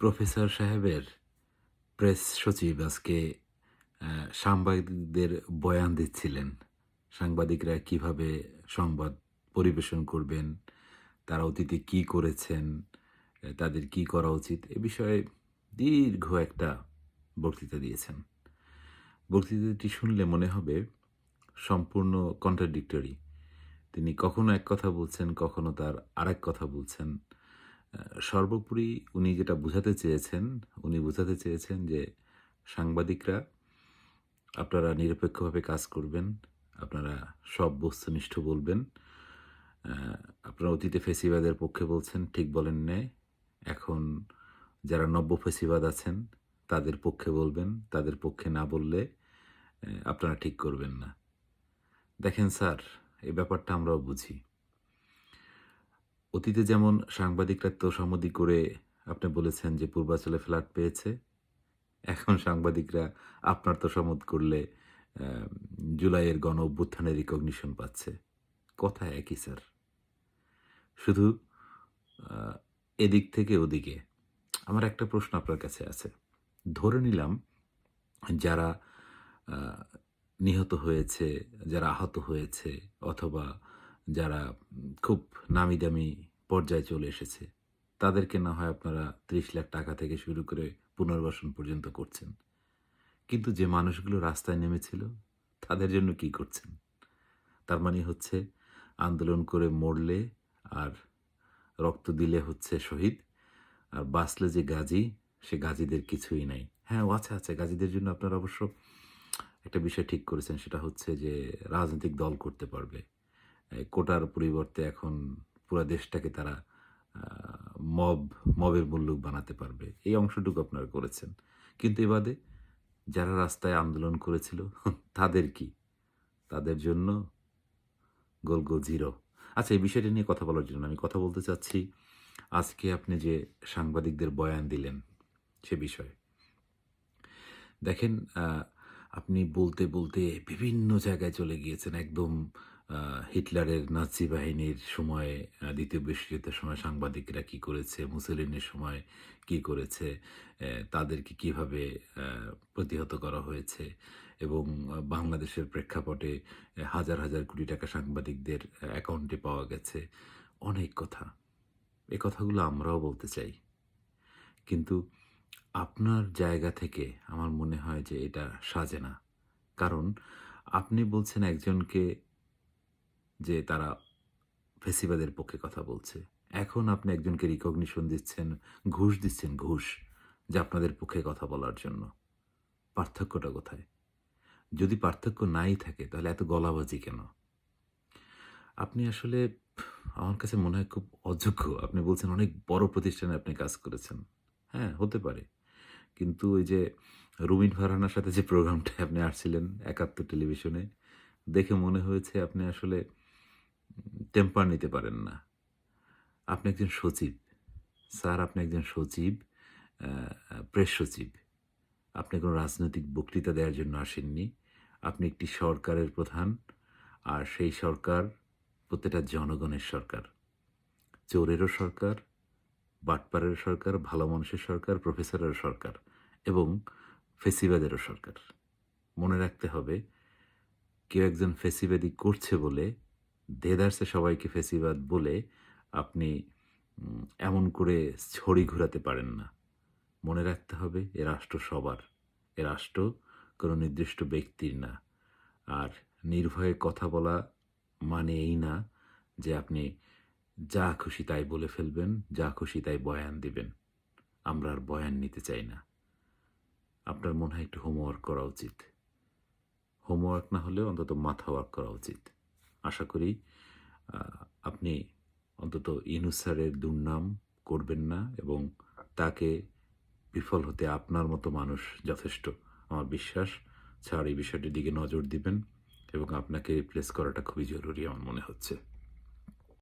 Professor সাহেবের press সচিব আজকে সাংবাদিকদের বয়ান দিচ্ছিলেন। সাংবাদিকরা কীভাবে সংবাদ পরিবেশন করবেন, তারা অতীতে কি করেছেন, তাদের কি করা উচিত, এ বিষয়ে দীর্ঘ একটা বক্তৃতা দিয়েছেন। বক্তৃতাটি শুনলে মনে হবে সম্পূর্ণ কন্ট্রাডিক্টরি তিনি কখনো এক কথা বলছেন, কখনো তার আরেক কথা বলছেন। সর্বোপরি উনি যেটা বোঝাতে চেয়েছেন, উনি বোঝাতে চেয়েছেন যে সাংবাদিকরা আপনারা নিরপেক্ষভাবে কাজ করবেন, আপনারা সব বস্তুনিষ্ঠ বলবেন আপনারা অতীতে ফেসিবাদের পক্ষে বলছেন, ঠিক বলেন ন্যায় এখন যারা নব্য ফেসিবাদ আছেন, তাদের পক্ষে বলবেন, তাদের পক্ষে না বললে আপনারা ঠিক করবেন না। দেখেন স্যার এই ব্যাপারটা আমরাও বুঝি। অতীতে যেমন সাংবাদিকরা তো তোষামদি করে আপনি বলেছেন যে পূর্বাচলে ফ্ল্যাট পেয়েছে, এখন সাংবাদিকরা আপনার তো তোষামত করলে জুলাইয়ের গণ অভ্যুত্থানের রিকগনিশন পাচ্ছে। কথা একই, স্যার। শুধু এদিক থেকে ওদিকে আমার একটা প্রশ্ন আপনার কাছে আছে। ধরে নিলাম যারা নিহত হয়েছে, যারা আহত হয়েছে অথবা যারা খুব নামি দামি পর্যায়ে চলে এসেছে, তাদেরকে না হয় আপনারা ত্রিশ লাখ টাকা থেকে শুরু করে পুনর্বাসন পর্যন্ত করছেন। কিন্তু যে মানুষগুলো রাস্তায় নেমেছিল, তাদের জন্য কি করছেন? তার মানে হচ্ছে আন্দোলন করে মরলে আর রক্ত দিলে হচ্ছে শহীদ, আর বাঁচলে যে গাজী, সে গাজীদের কিছুই নাই। হ্যাঁ ও আচ্ছা আচ্ছা গাজীদের জন্য আপনারা অবশ্য একটা বিষয় ঠিক করেছেন, সেটা হচ্ছে যে রাজনৈতিক দল করতে পারবে। কোটার পরিবর্তে এখন পুরো দেশটাকে তারা মব, মবের মুল্লুক বানাতে পারবে। এই অংশটুকু আপনারা করেছেন। কিন্তু এবাদে যারা রাস্তায় আন্দোলন করেছিল, তাদের কি? তাদের জন্য গোল গোল জিরো। আচ্ছা এই বিষয়টা নিয়ে কথা বলার জন্য আমি কথা বলতে চাচ্ছি। আজকে আপনি যে সাংবাদিকদের বয়ান দিলেন সে বিষয়ে। দেখেন আপনি বলতে বলতে বিভিন্ন জায়গায় চলে গিয়েছেন, একদম হিটলারের নাচি বাহিনীর সময়ে দ্বিতীয় বিশ্বযুদ্ধের সময় সাংবাদিকরা কি করেছে মুসলিনের সময় কি করেছে তাদেরকে কীভাবে প্রতিহত করা হয়েছে এবং বাংলাদেশের প্রেক্ষাপটে হাজার হাজার কোটি টাকা সাংবাদিকদের অ্যাকাউন্টে পাওয়া গেছে। অনেক কথা। এ কথাগুলো আমরাও বলতে চাই। কিন্তু আপনার জায়গা থেকে আমার মনে হয় যে এটা সাজে না। কারণ আপনি বলছেন একজনকে যে তারা ফেসিবাদের পক্ষে কথা বলছে। এখন আপনি একজনকে রিকগনিশন দিচ্ছেন, ঘুষ দিচ্ছেন, ঘুষ, যে আপনাদের পক্ষে কথা বলার জন্য। পার্থক্যটা কোথায়? যদি পার্থক্য নাই থাকে, তাহলে এত গলাবাজি কেন? আপনি আসলে, আমার কাছে মনে হয় খুব অযোগ্য। আপনি বলছেন অনেক বড় প্রতিষ্ঠানে আপনি কাজ করেছেন। হ্যাঁ হতে পারে। কিন্তু ওই যে রুমিন ফারহানার সাথে যে প্রোগ্রামটা আপনি আসছিলেন, একাত্তর টেলিভিশনে, দেখে মনে হয়েছে আপনি আসলে টেম্পার নিতে পারেন না। আপনি একজন সচিব। স্যার, আপনি একজন সচিব প্রেস সচিব। আপনি কোনো রাজনৈতিক বক্তৃতা দেওয়ার জন্য আসেননি। আপনি একটি সরকারের প্রধান, আর সেই সরকার প্রত্যেকটা জনগণের সরকার। চোরেরও সরকার বাটপাড়ের সরকার, ভালো মানুষের সরকার, প্রফেসরের সরকার এবং ফেসিবাদেরও সরকার। মনে রাখতে হবে, কেউ একজন ফেসিবাদী করছে বলে দেদারসে সবাইকে ফেসিবাদ বলে আপনি এমন করে ছড়ি ঘোরাতে পারেন না। মনে রাখতে হবে, এ রাষ্ট্র সবার। এ রাষ্ট্র কোনো নির্দিষ্ট ব্যক্তির না। আর নির্ভয়ে কথা বলা মানে এই না যে আপনি যা খুশি তাই বলে ফেলবেন, যা খুশি তাই বয়ান দিবেন। আমরা আর বয়ান নিতে চাই না। আপনার মনে হয় একটু হোমওয়ার্ক করা উচিত। হোমওয়ার্ক না হলেও অন্তত মাথা ওয়ার্ক করা উচিত। আশা করি আপনি অন্তত ইনুসারের দুর্নাম করবেন না এবং তাকে বিফল হতে আপনার মতো মানুষ যথেষ্ট। আমার বিশ্বাস, স্যার, এই বিষয়টির দিকে নজর দিবেন এবং আপনাকে রিপ্লেস করাটা খুবই জরুরি আমার মনে হচ্ছে।